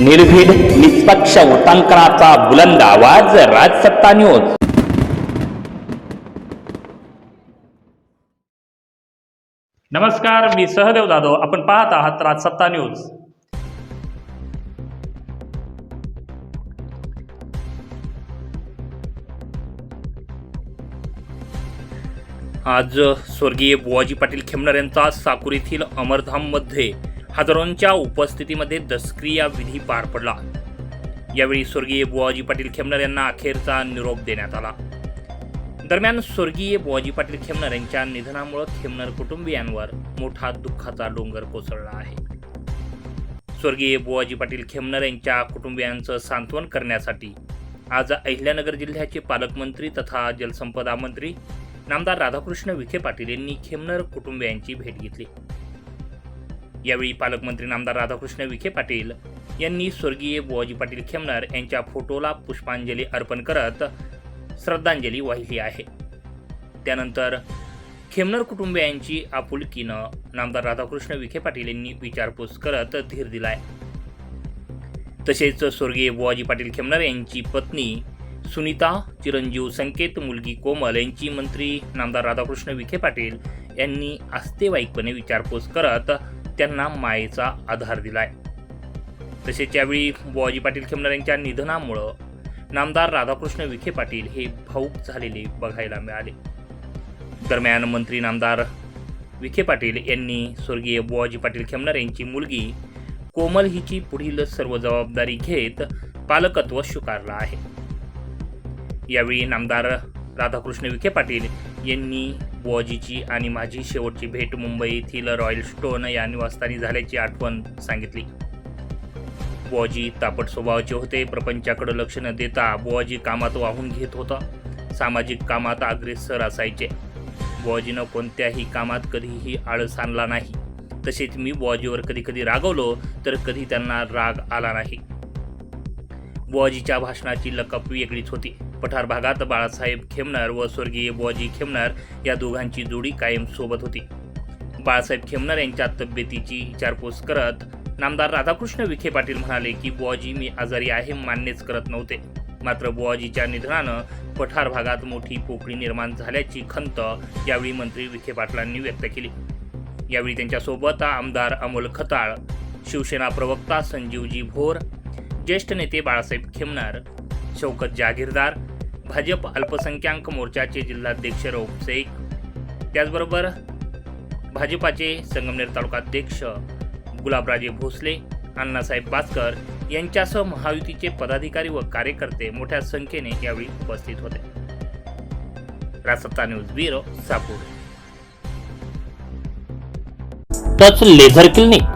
निर्भीड निष्पक्ष उटांकनाचा बुलंद आवाज राजसत्ता न्यूज. नमस्कार मी सहदेव जाधव. आपण पाहत आहात राजसत्ता न्यूज. आज स्वर्गीय बुवाजी पाटील खेमणार यांचा साकूर येथील अमरधाममध्ये हजारोंच्या उपस्थितीमध्ये दसक्रिया विधी पार पडला. यावेळी स्वर्गीय बुवाजी पाटील खेमनर यांना अखेरचा निरोप देण्यात आला. दरम्यान स्वर्गीय बुवाजी पाटील खेमनर यांच्या निधनामुळे खेमनर कुटुंबियांवर मोठा दुःखाचा डोंगर कोसळला आहे. स्वर्गीय बुवाजी पाटील खेमनर यांच्या कुटुंबियांचं सांत्वन करण्यासाठी आज अहिल्यानगर जिल्ह्याचे पालकमंत्री तथा जलसंपदा मंत्री नामदार राधाकृष्ण विखे पाटील यांनी खेमनर कुटुंबियांची भेट घेतली. यावेळी पालकमंत्री नामदार राधाकृष्ण विखे पाटील यांनी स्वर्गीय बुवाजी पाटील खेमनार यांच्या फोटोला पुष्पांजली अर्पण करत श्रद्धांजली वाहिली आहे. त्यानंतर खेमनर कुटुंबियांची आपुलकीनं नामदार राधाकृष्ण विखे पाटील यांनी विचारपूस करत धीर दिलाय. तसेच स्वर्गीय बुवाजी पाटील खेमनर यांची पत्नी सुनीता चिरंजीव संकेत मुलगी कोमल यांची मंत्री नामदार राधाकृष्ण विखे पाटील यांनी आस्तेवाईकपणे विचारपूस करत त्यांना मायेचा आधार दिलाय. तसेच यावेळी बुवाजी पाटील खेमणार यांच्या निधनामुळं नामदार राधाकृष्ण विखे पाटील हे भाऊक झालेले बघायला मिळाले. दरम्यान मंत्री नामदार विखे पाटील यांनी स्वर्गीय बुवाजी पाटील खेमणार यांची मुलगी कोमल हिची पुढील सर्व जबाबदारी घेत पालकत्व स्वीकारलं आहे. यावेळी नामदार राधाकृष्ण विखे पाटील यांनी बुवाजीची आणि माझी शेवटची भेट मुंबई येथील रॉयल स्टोन या निवासस्थानी झाल्याची आठवण सांगितली. बुवाजी तापट स्वभावाचे होते. प्रपंचाकडे लक्ष न देता बुवाजी कामात वाहून घेत होता. सामाजिक कामात अग्रेसर असायचे. बुवाजीनं कोणत्याही कामात कधीही आळस आणला नाही. तसेच मी बुवाजीवर कधी कधी रागवलो तर कधी त्यांना राग आला नाही. बुवाजीच्या भाषणाची लकप वेगळीच होती. पठार भागात बाळासाहेब खेमनर व स्वर्गीय बुवाजी खेमनर या दोघांची जोडी कायम सोबत होती. बाळासाहेब खेमनर यांच्या तब्येतीची विचारपूस करत नामदार राधाकृष्ण विखे पाटील म्हणाले की बुवाजी मी आजारी आहे मान्यच करत नव्हते. मात्र बुवाजीच्या निधनानं पठार भागात मोठी पोकळी निर्माण झाल्याची खंत यावेळी मंत्री विखे पाटलांनी व्यक्त केली. यावेळी त्यांच्यासोबत आमदार अमोल खताळ शिवसेना प्रवक्ता संजीवजी भोर ज्येष्ठ नेते बाळासाहेब खेमनार शौकत जागीरदार भाजप अल्पसंख्याक मोर्चाचे जिल्हाध्यक्ष रौफ शेख त्याचबरोबर भाजपाचे संगमनेर तालुकाध्यक्ष गुलाबराजे भोसले अण्णासाहेब बास्कर यांच्यासह महायुतीचे पदाधिकारी व कार्यकर्ते मोठ्या संख्येने यावेळी उपस्थित होते. रासत्ता news bureau सापूर. Touch laser clinic.